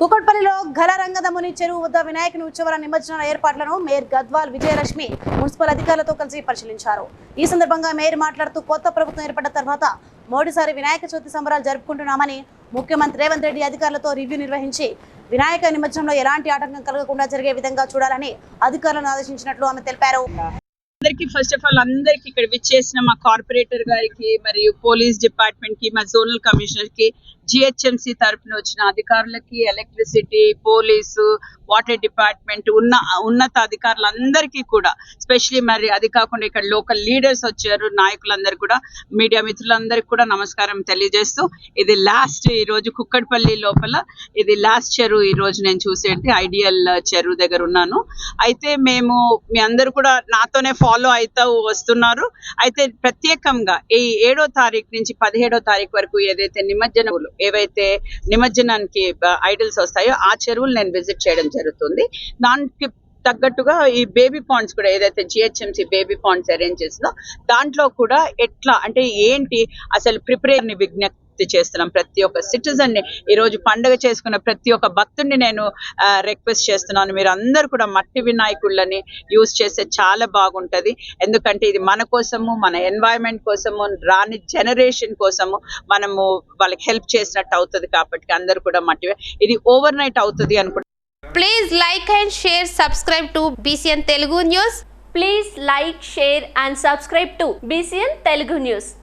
కుకట్పల్లిలో ఘన రంగదముని చెరువు వద్ద వినాయకుని ఉత్సవాల నిమజ్జనాల ఏర్పాట్లను మేయర్ గద్వాల్ విజయలక్ష్మి మున్సిపల్ అధికారులతో కలిసి పరిశీలించారు. ఈ సందర్భంగా మేయర్ మాట్లాడుతూ కొత్త ప్రభుత్వం ఏర్పడిన తర్వాత మరోసారి వినాయక చవితి సంబరాలు జరుపుకుంటున్నామని ముఖ్యమంత్రి రేవంత్ రెడ్డి అధికారులతో రివ్యూ నిర్వహించి వినాయక నిమజ్జనంలో ఎలాంటి ఆటంకం కలగకుండా జరిగే విధంగా చూడాలని అధికారులను ఆదేశించినట్లు ఆమె తెలిపారు. అందరికి ఫస్ట్ ఆఫ్ ఆల్ అందరికి ఇక్కడ విచ్చేసిన మా కార్పొరేటర్ గారికి మరియు పోలీస్ డిపార్ట్మెంట్కి మా జోనల్ కమిషనర్కి జిహెచ్ఎంసీ తరపున వచ్చిన అధికారులకి ఎలక్ట్రిసిటీ పోలీసు వాటర్ డిపార్ట్మెంట్ ఉన్న ఉన్నత అధికారులందరికీ కూడా స్పెషలీ మరి అది కాకుండా ఇక్కడ లోకల్ లీడర్స్ వచ్చారు నాయకులందరూ కూడా మీడియా మిత్రులందరికీ కూడా నమస్కారం తెలియజేస్తూ ఇది లాస్ట్ ఈ రోజు కుక్కడపల్లి లోపల ఇది లాస్ట్ చెరువు ఈ రోజు నేను చూసేది ఐడియల్ చెరువు దగ్గర ఉన్నాను. అయితే మేము మీ అందరూ కూడా నాతోనే ఫాలో అవుతూ వస్తున్నారు. అయితే ప్రత్యేకంగా ఈ ఏడో తారీఖు నుంచి పదిహేడో తారీఖు వరకు ఏదైతే నిమజ్జనములు ఏవైతే నిమజ్జనానికి ఐడల్స్ వస్తాయో ఆ చెరువులు నేను విజిట్ చేయడం జరుగుతుంది. దానికి తగ్గట్టుగా ఈ బేబీ పాండ్స్ కూడా ఏదైతే జిహెచ్ఎంసి బేబీ పాండ్స్ అరేంజ్ చేసిందో దాంట్లో కూడా ఎట్లా అంటే ఏంటి అసలు ప్రిపేర్ని విజ్ఞప్తి చేస్తున్నాం. ప్రతి ఒక్క సిటిజన్ని పండుగ చేసుకున్న ప్రతి ఒక్క భక్తుడిని నేను రిక్వెస్ట్ చేస్తున్నాను. మీరు అందరు కూడా మట్టి వినాయకుళ్ళని యూజ్ చేస్తే చాలా బాగుంటుంది. ఎందుకంటే ఇది మన కోసము మన ఎన్వైరన్మెంట్ కోసము రాని జనరేషన్ కోసము మనము వాళ్ళకి హెల్ప్ చేసినట్టు అవుతుంది కాబట్టి అందరు కూడా మట్టి ఇది ఓవర్ నైట్ అవుతుంది అనుకుంటున్నాను please like and share subscribe to BCN Telugu news please like share and subscribe to BCN Telugu news